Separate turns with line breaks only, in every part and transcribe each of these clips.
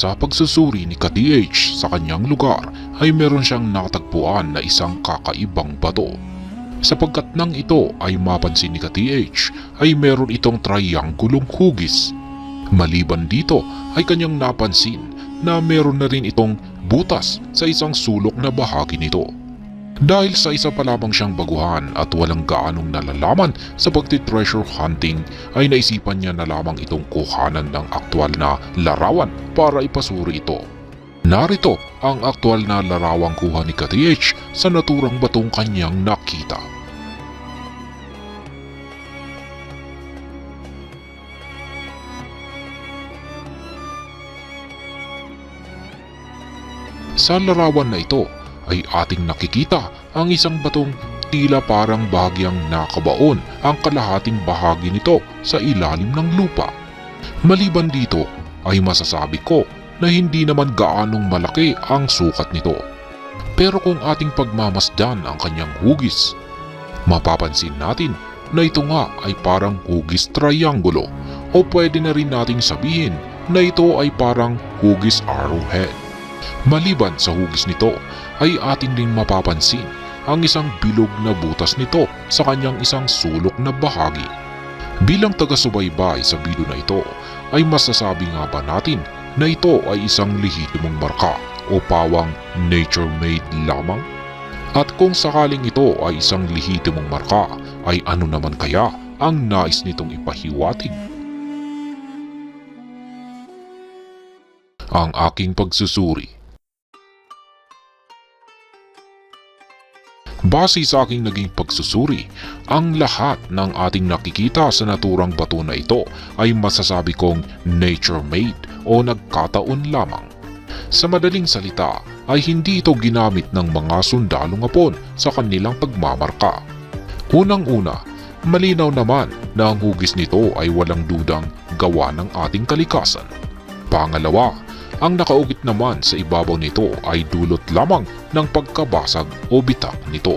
Sa pagsusuri ni ka-DH sa kanyang lugar ay meron siyang natagpuan na isang kakaibang bato. Sapagkat nang ito ay mapansin ni ka-TH ay meron itong triangulong hugis. Maliban dito ay kanyang napansin na meron na rin itong butas sa isang sulok na bahagi nito. Dahil sa isa pa lamang siyang baguhan at walang gaanong nalalaman sa pagti-treasure hunting ay naisipan niya na lamang itong kuhanan ng aktwal na larawan para ipasuri ito. Narito ang aktwal na larawang kuha ni KTH sa naturang batong kanyang nakita. Sa larawan na ito ay ating nakikita ang isang batong tila parang bahagyang nakabaon ang kalahating bahagi nito sa ilalim ng lupa. Maliban dito ay masasabi ko na hindi naman gaanong malaki ang sukat nito. Pero kung ating pagmamasdan ang kanyang hugis, mapapansin natin na ito nga ay parang hugis triangulo o pwede na rin nating sabihin na ito ay parang hugis arrowhead. Maliban sa hugis nito ay atin din mapapansin ang isang bilog na butas nito sa kanyang isang sulok na bahagi. Bilang taga-subaybay sa video na ito ay masasabi nga ba natin na ito ay isang lehitimong marka o pawang nature-made lamang? At kung sakaling ito ay isang lehitimong marka ay ano naman kaya ang nais nitong ipahiwatig? Ang aking pagsusuri Base sa aking naging pagsusuri, ang lahat ng ating nakikita sa naturang bato na ito ay masasabi kong nature-made o nagkataon lamang. Sa madaling salita ay hindi ito ginamit ng mga sundalong Hapon sa kanilang pagmamarka. Unang-una, malinaw naman na ang hugis nito ay walang dudang gawa ng ating kalikasan. Pangalawa, ang nakaugit naman sa ibabaw nito ay dulot lamang ng pagkabasag o bitak nito.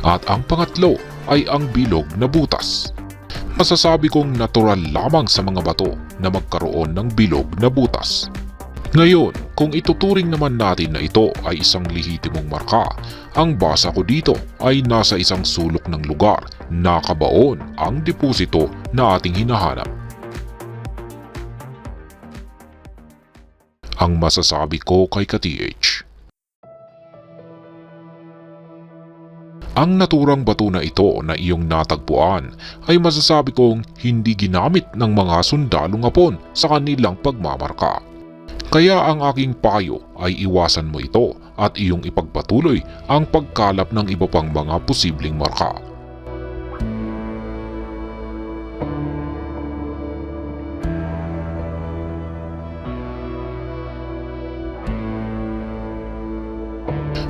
At ang pangatlo ay ang bilog na butas. Masasabi kong natural lamang sa mga bato na magkaroon ng bilog na butas. Ngayon, kung ituturing naman natin na ito ay isang lehitimong marka, ang basa ko dito ay nasa isang sulok ng lugar na kabaon ang deposito na ating hinahanap. Ang masasabi ko kay ka-TH. Ang naturang bato na ito na iyong natagpuan ay masasabi kong hindi ginamit ng mga sundalong Hapon sa kanilang pagmamarka. Kaya ang aking payo ay iwasan mo ito at iyong ipagpatuloy ang pagkalap ng iba pang mga posibleng marka.